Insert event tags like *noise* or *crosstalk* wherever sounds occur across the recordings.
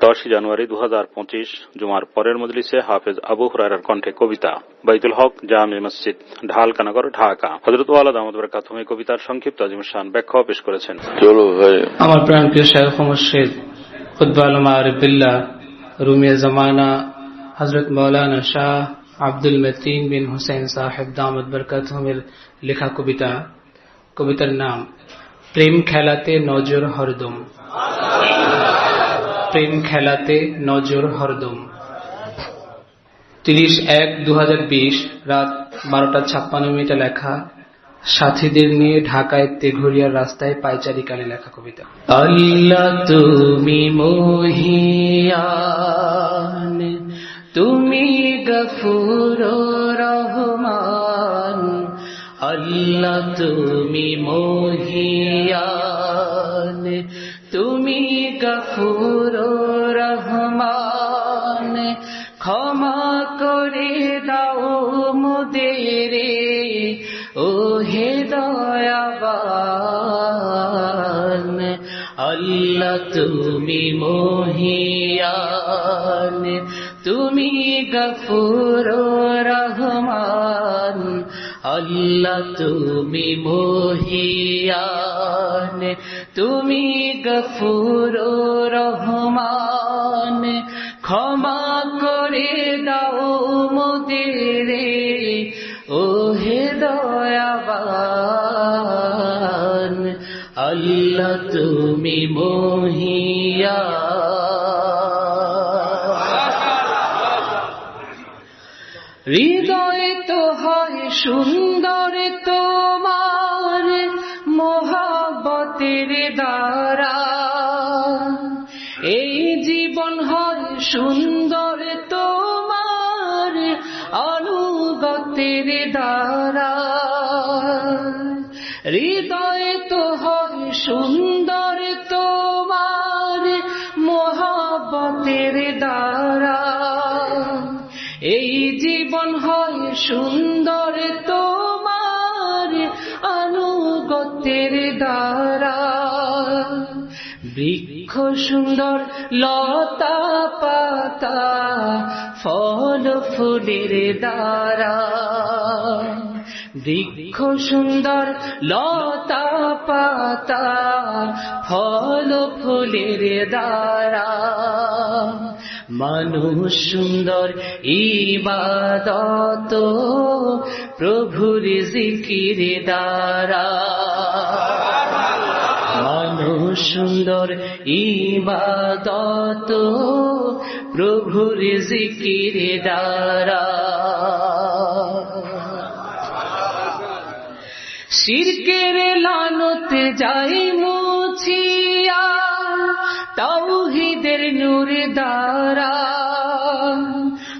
দশই জানুয়ারি দু হাজার পঁচিশ জুমার পরের মজলিসে হাফেজ আবু হুরারার কণ্ঠে কবিতা। বাইতুল হক জামে মসজিদ ঢালকানগর ঢাকা। হজরত ওয়ালাদ আহমদ বরকাতুম কবিতার সংক্ষিপ্ত ব্যাখ্যা পেশ করেছেন। চলো ভাই। আমার প্রাণ প্রিয় শেখ মুর্শিদ খুদ্বালমা আরিফিল্লা রুমিয়া জামানা হজরত মৌলানা শাহ আব্দুল মতিন বিন হুসেন সাহেব দামদ বরকাতহমের লেখা কবিতা। কবিতার নাম প্রেম খেলাতে নজর হরদম। প্রেম খেলাতে নজর হরদম। তিরিশ এক দু রাত বারোটা ছাপ্পান্ন মিনিটে লেখা, সাথীদের নিয়ে ঢাকায় তেঘরিয়ার রাস্তায় পাইচারিকালে লেখা কবিতা। আল্লাহ তুমি মহিয়ান, তুমি গফুর রহমান। আল্লাহ তুমি মহিয়ান তুমি গফুর রহমান, ক্ষমা করে দাও মোদেরে। ও হে দয়াবান, আল্লাহ তুমি মহিয়ান। তুমি গফুর রহমান আল্লাহ তুমি মহিয়ান, তুমি গফুর রহমান। ক্ষমা করে দাও মোদেরে ও হে দয়াবান। আল্লাহ তুমি মহিয়া সুন্দর তোমার মহাবতের দ্বারা। এই জীবন হয় সুন্দর তোমার অনুগতের দ্বারা। হৃদয় তো হয় সুন্দর তোমার মহাবতের দ্বারা। এই জীবন হয় সুন্দর সুন্দর লতা পাতা, ফল ফুলের দ্বারা। বৃক্ষ সুন্দর লতা পাতা, ফল ফুলের দ্বারা। মানুষ সুন্দর ইবাদত, প্রভুর জিকির দ্বারা। সুন্দর ইবাদত, প্রভুর জিকির দ্বারা। শিরকের লানত যাই মুছিয়া, তাওহিদের নূর দ্বারা।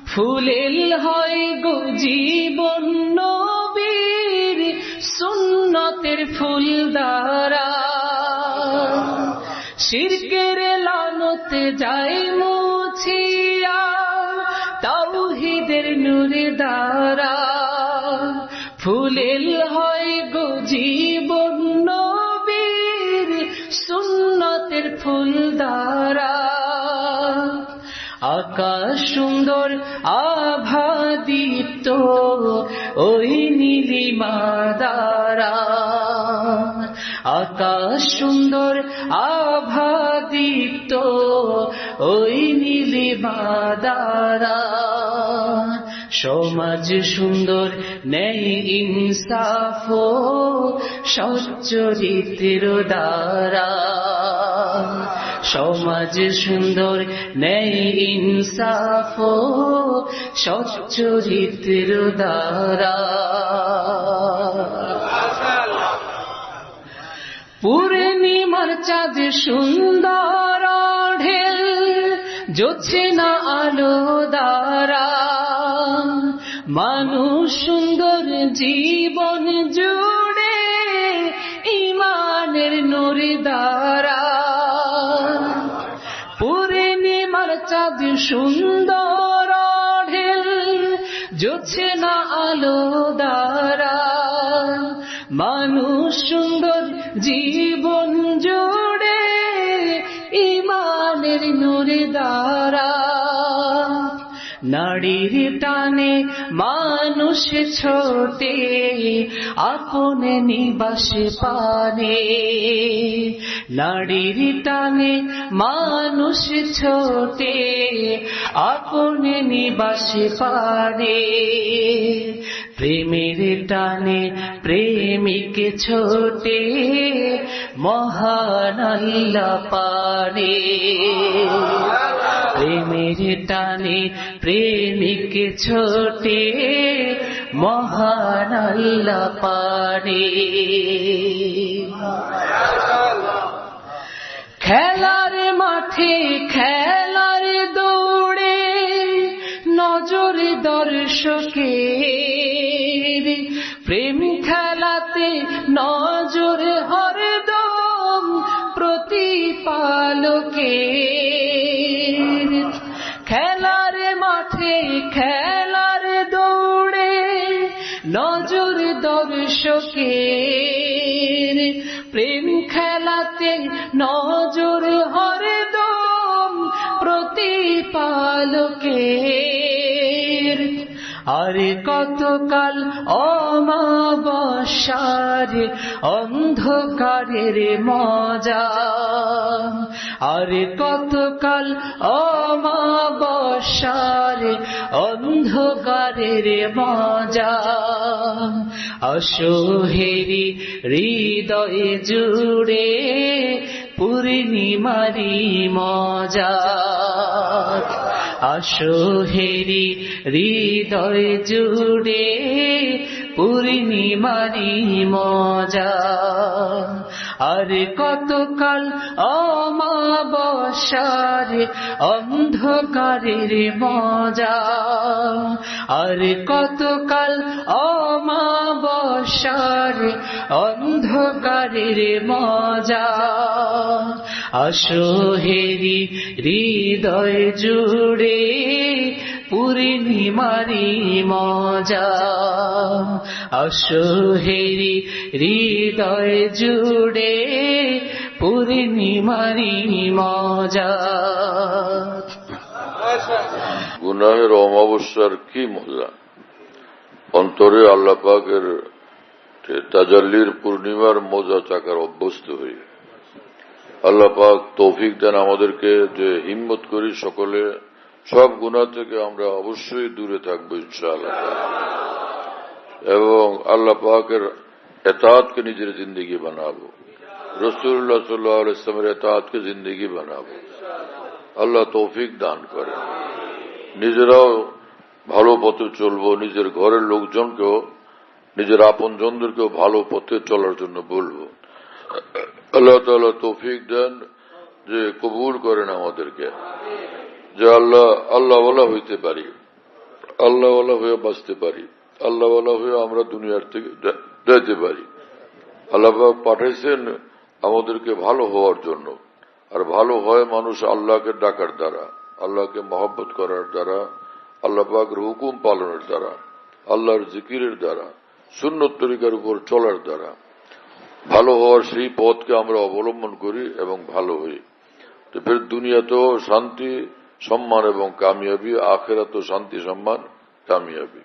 ফুলেল হয় গো জীবন নবীর, সুন্নতের ফুল দ্বারা। শিরকের লানতে যাই মুছিয়া, তাওহিদের নূর দ্বারা। ফুলেল হয় গো জীবন নবীর সুন্নতের ফুল দ্বারা। আকাশ সুন্দর আভাদিত, ওই নীলিমা দ্বারা। আকাশ সুন্দর আভাদিত ওই নীলিমা দ্বারা সমাজ সুন্দর নেই ইনসাফ সচ্চরিত্র দ্বারা। সমাজ সুন্দর নেই ইনসাফ সচ্চরিত্র দ্বারা। পূর্ণিমার চাঁদ সুন্দর ঢেল, জোছে না আলো দ্বারা। মানুষ সুন্দর জীবন জুড়ে ইমানের নূর দ্বারা। পূর্ণিমার চাঁদ সুন্দর ঢেল, জোছে না আলো দ্বারা। মানুষ সুন্দর নারীর টানে মানুষ ছোটে, আপন নিবাস পানে। নারীর টানে মানুষ ছোটে, আপন নিবাস পানে। প্রেমের টানে প্রেমিক ছোটে, মহান পারে প্রেমের টানে প্রেমিক ছোটে মহান আল্লাহ পারে খেলার মাঠে খেলার দৌড়ে নজর দর্শকের নজর দর্শকের প্রেম খেলাতে নজর হরদম প্রতিপালকের। আরে কতকাল অমাবস্যার অন্ধকারের মজা। আরে কতকাল অমাবস্যার অন্ধকারের মজা। অসোহেরি হৃদয়ে জুড়ে পূর্ণিমারি মজা। আসোহেরি হৃদয় জুড়ে পূর্ণিমারি মজা। আর কতকাল অমাবস্যার অন্ধকারের মজা। আর কতকাল অমাবস্যার, অন্ধকারের মজা। আসোহেরি হৃদয় জুড়ে পূর্ণিমারি মজা। আসোহেরি হৃদয় জুড়ে পূর্ণিমারি মজা। গুনাহের অমাবস্যার কি মজা? অন্তরে আল্লাহ পাকের তাজাল্লির পূর্ণিমার মজা চাকার অভ্যস্ত হই। আল্লাহ পাক তৌফিক দেন আমাদেরকে যে হিম্মত করি সকলে সব গুণা থেকে আমরা অবশ্যই দূরে থাকব ইনশাআল্লাহ। এবং আল্লাহ পাকের এতাতকে নিজের জিন্দগি বানাবো। রসুল্লাহ সাল্লাহ ইসলামের এতাতকে জিন্দগি বানাবো আল্লাহ তৌফিক দান করে নিজেরাও ভালো পথে চলবো নিজের ঘরের লোকজনকেও নিজের আপন জনদেরকেও ভালো পথে চলার জন্য বলব আল্লাহ তাল্লাহ তৌফিক দেন যে কবুল করেন আমাদেরকে যে আল্লাহ আল্লাহওয়ালা হইতে পারি আল্লাহওয়ালা হয়ে বাঁচতে পারি আল্লাহওয়ালা হয়ে আমরা দুনিয়ার থেকে যেতে পারি আল্লাহ পাঠাইছেন আমাদেরকে ভালো হওয়ার জন্য। আর ভালো হয় মানুষ আল্লাহকে ডাকার দ্বারা, আল্লাহকে মহব্বত করার দ্বারা, আল্লাহ পাকের হুকুম পালনের দ্বারা, আল্লাহর জিকিরের দ্বারা, সুন্নত তরিকার উপর চলার দ্বারা। ভালো হওয়ার সেই পথকে আমরা অবলম্বন করি এবং ভালো হই। তো ফের দুনিয়াতেও শান্তি, সম্মান এবং কামিয়াবি, আখেরাতেও শান্তি, সম্মান, কামিয়াবি।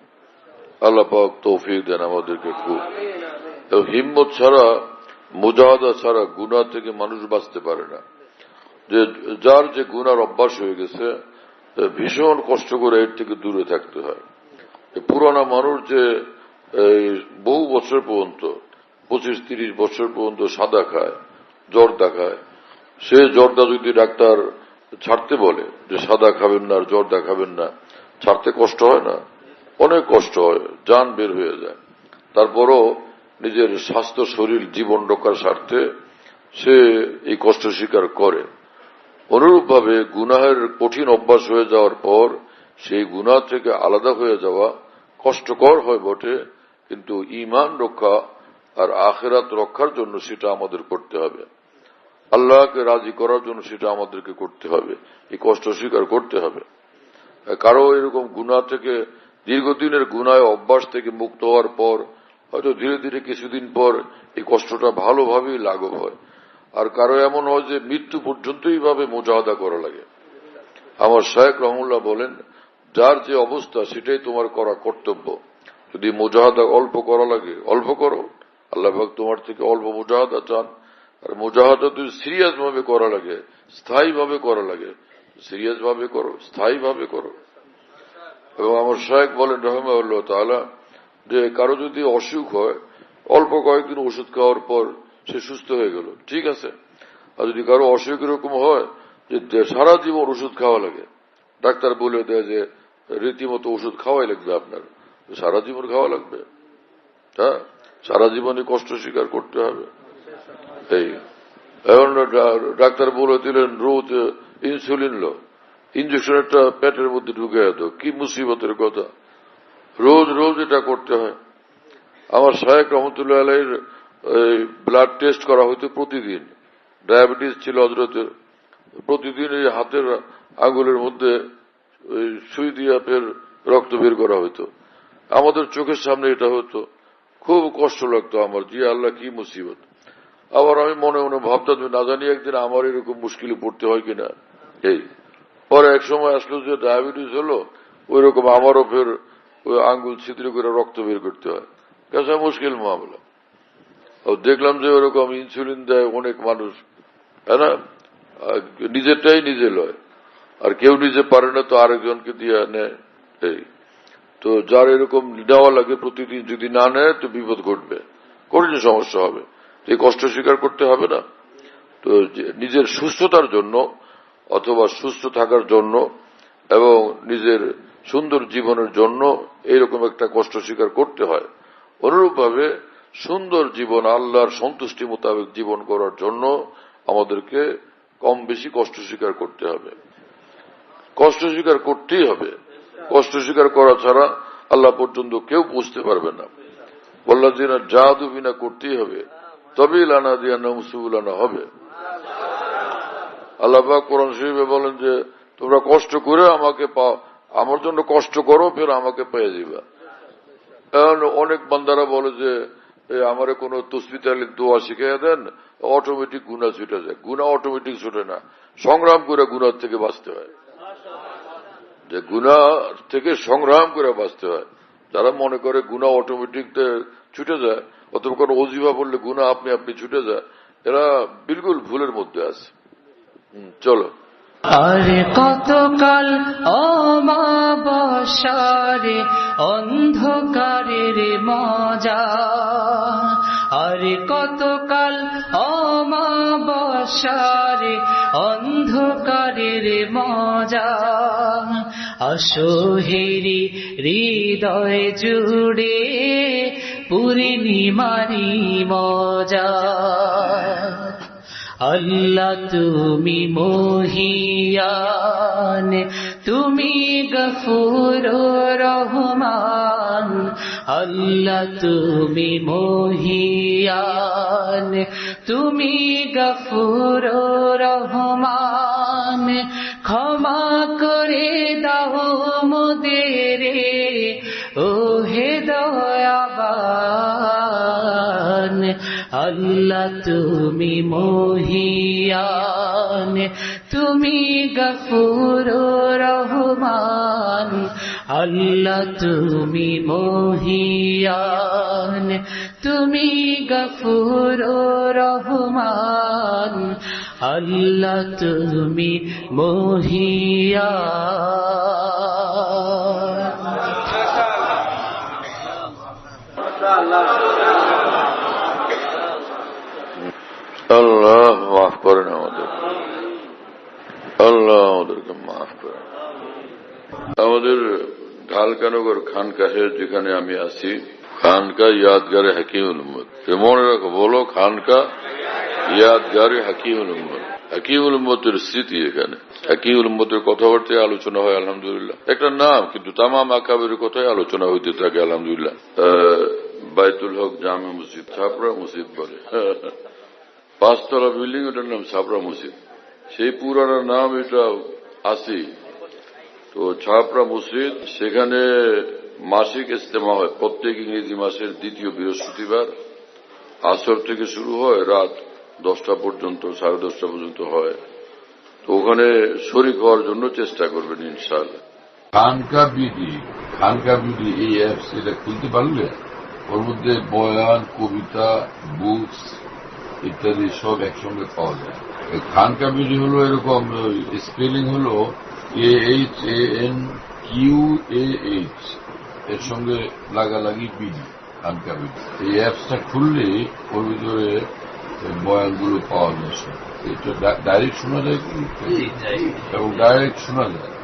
আল্লাহ পাক তৌফিক দেন আমাদেরকে খুব। হিম্মত ছাড়া মুজাহাদা ছাড়া গুণা থেকে মানুষ বাঁচতে পারে না। যে, যার যে গুনার অভ্যাস হয়ে গেছে ভীষণ কষ্ট করে এর থেকে দূরে থাকতে হয়। পুরানা মানুষ যে বহু বছর পর্যন্ত, পঁচিশ, তিরিশ বছর পর্যন্ত সাদা খায় জ্বর দেখায় সে জ্বরটা যদি ডাক্তার ছাড়তে বলে যে সাদা খাবেন না, আর দেখাবেন না, ছাড়তে কষ্ট হয় না? অনেক কষ্ট হয়, যান বের হয়ে যায়। তারপরও নিজের স্বাস্থ্য শরীর জীবন রক্ষার স্বার্থে সে এই কষ্ট স্বীকার করে। অনুরূপভাবে গুনাহের কঠিন অভ্যাস হয়ে যাওয়ার পর সেই গুনাহ থেকে আলাদা হয়ে যাওয়া কষ্টকর হয় বটে, কিন্তু ইমান রক্ষা আর আখেরাত রক্ষার জন্য সেটা আমাদের করতে হবে। আল্লাহকে রাজি করার জন্য সেটা আমাদেরকে করতে হবে, এই কষ্ট স্বীকার করতে হবে। কারও এরকম গুণা থেকে, দীর্ঘদিনের গুনায় অভ্যাস থেকে মুক্ত হওয়ার পর হয়তো ধীরে ধীরে কিছুদিন পর এই কষ্টটা ভালোভাবেই লাঘব হয়। আর কারও এমন হয় যে মৃত্যু পর্যন্তই ভাবে মোজাহাদা করা লাগে। আমার শায়েক রহমুল্লাহ বলেন, যার যে অবস্থা, সেটাই তোমার করা কর্তব্য। যদি মুজাহাদা অল্প করা লাগে, অল্প করো। আল্লাহ তোমার থেকে অল্প মুজাহাদা চান। আর মুজাহাদা যদি সিরিয়াস ভাবে করা লাগে স্থায়ী ভাবে করা লাগে সিরিয়াস ভাবে করো স্থায়ী ভাবে করো। এবং আমার শায়েক বলেন রহমাউল্লাহ তাআলা যে কারও যদি অসুখ হয়, অল্প কয়েকদিন ওষুধ খাওয়ার পর সে সুস্থ হয়ে গেল। ঠিক আছে? আর যদি কারও অসুখ এরকম হয়, যে সারা জীবন ওষুধ খাওয়া লাগে, ডাক্তার বলে দেয় যে রীতিমতো ওষুধ খাওয়াই লাগবে আপনার। সারা জীবন খাওয়া লাগবে। হ্যাঁ? সারা জীবনে কষ্ট স্বীকার করতে হবে। এই, এখন ডাক্তার বলে দিলেন রোজ ইনসুলিন লো। ইঞ্জেকশন একটা পেটের মধ্যে ঢুকে যেত কি মুসিবতের কথা? রোজ রোজ এটা করতে হয়। আমার শাহেক রহমতুল্লাহ আলাইয়ের ব্লাড টেস্ট করা হতো প্রতিদিন। ডায়াবেটিস ছিল হজরতের প্রতিদিন এই হাতের আঙ্গুলের মধ্যে সুই দিয়ে ফের রক্ত বের করা হতো আমাদের চোখের সামনে এটা হতো। খুব কষ্ট লাগতো আমার। জি আল্লাহ, কি মুসিবত। আবার আমি মনে মনে ভাবতাম না জানি একদিন আমার এরকম মুশকিলে পড়তে হয় কিনা। এই। পরে এক সময় আসলো যে ডায়াবেটিস হলো ওই রকম আমারও ফের ওই আঙ্গুল ছিদ্র করে রক্ত বের করতে হয়। কাছে মুশকিল মামলা। দেখলাম যে ওরকম ইনসুলিন দেয় অনেক মানুষ না? নিজেরটাই নিজে লয়। আর কেউ নিজে পারে না তো আরেকজনকে দিয়ে নেয় এই। তো যার এরকম নেওয়া লাগে প্রতিদিন যদি না নেয় তো বিপদ ঘটবে। কঠিন সমস্যা হবে। এই কষ্ট স্বীকার করতে হবে না। তো নিজের সুস্থতার জন্য অথবা সুস্থ থাকার জন্য এবং নিজের সুন্দর জীবনের জন্য এইরকম একটা কষ্ট স্বীকার করতে হয়। অনুরূপভাবে সুন্দর জীবন আল্লাহর সন্তুষ্টি মোতাবেক জীবন করার জন্য আমাদেরকে কম বেশি কষ্ট স্বীকার করতে হবে। কষ্ট স্বীকার করতেই হবে। কষ্ট স্বীকার করা ছাড়া আল্লাহ পর্যন্ত কেউ বুঝতে পারবে না। বল্লা দিনা জাদু বিনা করতেই হবে। তবেই লানা দিয়া নমসুবুলানা হবে। আল্লাহ কোরআন শরীফে বলেন যে, তোমরা কষ্ট করে আমাকে আমার জন্য কষ্ট করো, ফের আমাকে পেয়ে এখন অনেক বান্দারা বলে যে আমারে কোনো তসবিতালির দোয়া শিখাইয়া দেন অটোমেটিক গুণা ছুটে যায়। গুণা অটোমেটিক ছুটে না। সংগ্রাম করে গুণার থেকে বাঁচতে হয়। যে গুণা থেকে সংগ্রাম করে বাঁচতে হয়। যারা মনে করে গুণা অটোমেটিক ছুটে যায়, অথবা কোনো অজিফা বললে গুণা আপনি আপনি ছুটে যায়, এরা বিলকুল ভুলের মধ্যে আছে। চলো। আর কতকাল অমাবসারে অন্ধকারের মজা। আর কতকাল অমাবসারে অন্ধকারের মজা। অসহেরি হৃদয় জুড়ে পূর্ণিমারি মজা। আল্লাহ তুমি মোহিয়ান, তুমি গফুর রহমান। আল্লাহ তুমি মোহিয়ান, তুমি গফুর রহমান। ক্ষমা করে দাও মোদেরে ও হে আল্লাহ তুমি মহিয়ান, তুমি গফুর রহমান। আল্লাহ তুমি মহিয়ান, তুমি গফুর রহমান। আল্লাহ তুমি মহিয়ান। আল্লাহ মাফ করেন আমাদের। আল্লাহ আমাদেরকে মাফ করেন আমাদের ঢালকানগর খানকাহে যেখানে আমি আছি, খানকা ইয়াদগারে হাকিমুল উম্মদ মনে রাখো, বলো খানকা ইয়াদগারে হাকিমুল উম্মদ হাকিমুল উম্মতের স্মৃতি এখানে। হাকিমুল উম্মতের কথাবার্তায় আলোচনা হয়, আলহামদুলিল্লাহ। একটা নাম, কিন্তু তামাম আকাবের কথাই আলোচনা হইতে থাকে, আলহামদুলিল্লাহ। বাইতুল হক জামে মসজিদ ছাপড়া মসজিদ বলে। *laughs* পাঁচতলা বিল্ডিং, ওটার নাম ছাপড়া মসজিদ। সেই পুরানো নাম এটা আসি। তো ছাপড়া মসজিদ, সেখানে মাসিক ইস্তেমা হয়। প্রত্যেক ইংরেজি মাসের দ্বিতীয় বৃহস্পতিবার। আসর থেকে শুরু হয়, রাত দশটা পর্যন্ত, সাড়ে দশটা পর্যন্ত হয়। তো ওখানে শরিক হওয়ার জন্য চেষ্টা করবেন, ইনশাআল্লাহ। খানকা বিডি খানকা বিডি এই অ্যাপস এটা খুলতে পারলে ওর মধ্যে বয়ান, কবিতা বুকস ইত্যাদি সব একসঙ্গে পাওয়া যায়। খানকা বিডি হলো এরকম স্পেলিং হলো A H A N Q A H এর সঙ্গে লাগালাগি বিডি খানকা বিডি এই অ্যাপসটা খুললে ওর ভিতরে বয়ানগুলো পাওয়া যায় সব। এটা ডাইরেক্ট শোনা যায় কি? এবং ডাইরেক্ট শোনা যায়।